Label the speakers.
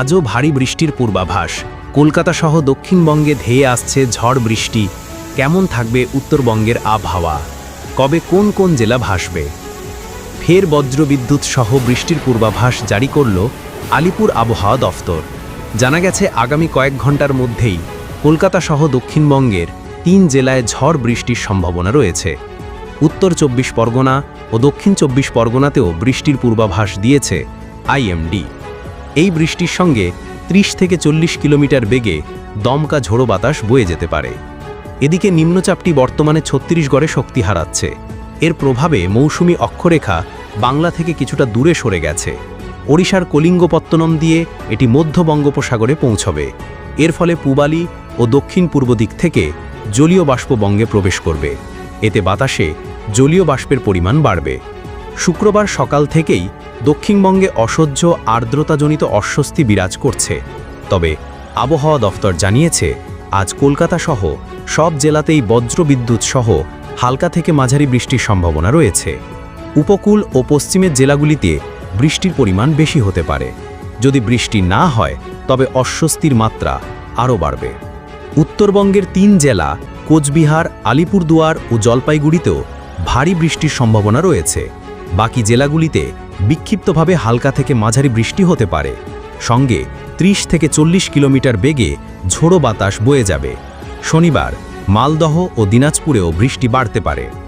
Speaker 1: আজও ভারী বৃষ্টির পূর্বাভাস। কলকাতা সহ দক্ষিণবঙ্গে ধেয়ে আসছে ঝড় বৃষ্টি। কেমন থাকবে উত্তরবঙ্গের আবহাওয়া? কবে কোন কোন জেলা ভাসবে? ফের বজ্রবিদ্যুৎ সহ বৃষ্টির পূর্বাভাস জারি করল আলিপুর আবহাওয়া দফতর। জানা গেছে, আগামী কয়েক ঘণ্টার মধ্যেই কলকাতা সহ দক্ষিণবঙ্গের তিন জেলায় ঝড় বৃষ্টির সম্ভাবনা রয়েছে। উত্তর চব্বিশ পরগনা ও দক্ষিণ চব্বিশ পরগনাতেও বৃষ্টির পূর্বাভাস দিয়েছে আইএমডি। এই বৃষ্টির সঙ্গে ৩০ থেকে চল্লিশ কিলোমিটার বেগে দমকা ঝোড়ো বাতাস বয়ে যেতে পারে। এদিকে নিম্নচাপটি বর্তমানে ছত্তিশগড়ে শক্তি হারাচ্ছে। এর প্রভাবে মৌসুমি অক্ষরেখা বাংলা থেকে কিছুটা দূরে সরে গেছে। ওড়িশার কলিঙ্গপত্তনম দিয়ে এটি মধ্য বঙ্গোপসাগরে পৌঁছবে। এর ফলে পূবালি ও দক্ষিণ পূর্ব দিক থেকে জলীয় বাষ্প বঙ্গে প্রবেশ করবে। এতে বাতাসে জলীয় বাষ্পের পরিমাণ বাড়বে। শুক্রবার সকাল থেকেই দক্ষিণবঙ্গে অসহ্য আর্দ্রতাজনিত অস্বস্তি বিরাজ করছে। তবে আবহাওয়া দফতর জানিয়েছে, আজ কলকাতা সহ সব জেলাতেই বজ্রবিদ্যুৎ সহ হালকা থেকে মাঝারি বৃষ্টির সম্ভাবনা রয়েছে। উপকূল ও পশ্চিমের জেলাগুলিতে বৃষ্টির পরিমাণ বেশি হতে পারে। যদি বৃষ্টি না হয়, তবে অস্বস্তির মাত্রা আরও বাড়বে। উত্তরবঙ্গের তিন জেলা, কোচবিহার, আলিপুরদুয়ার ও জলপাইগুড়িতেও ভারী বৃষ্টির সম্ভাবনা রয়েছে। বাকি জেলাগুলিতে বিক্ষিপ্তভাবে হালকা থেকে মাঝারি বৃষ্টি হতে পারে। সঙ্গে ৩০ থেকে চল্লিশ কিলোমিটার বেগে ঝোড়ো বাতাস বয়ে যাবে। শনিবার মালদহ ও দিনাজপুরেও বৃষ্টি বাড়তে পারে।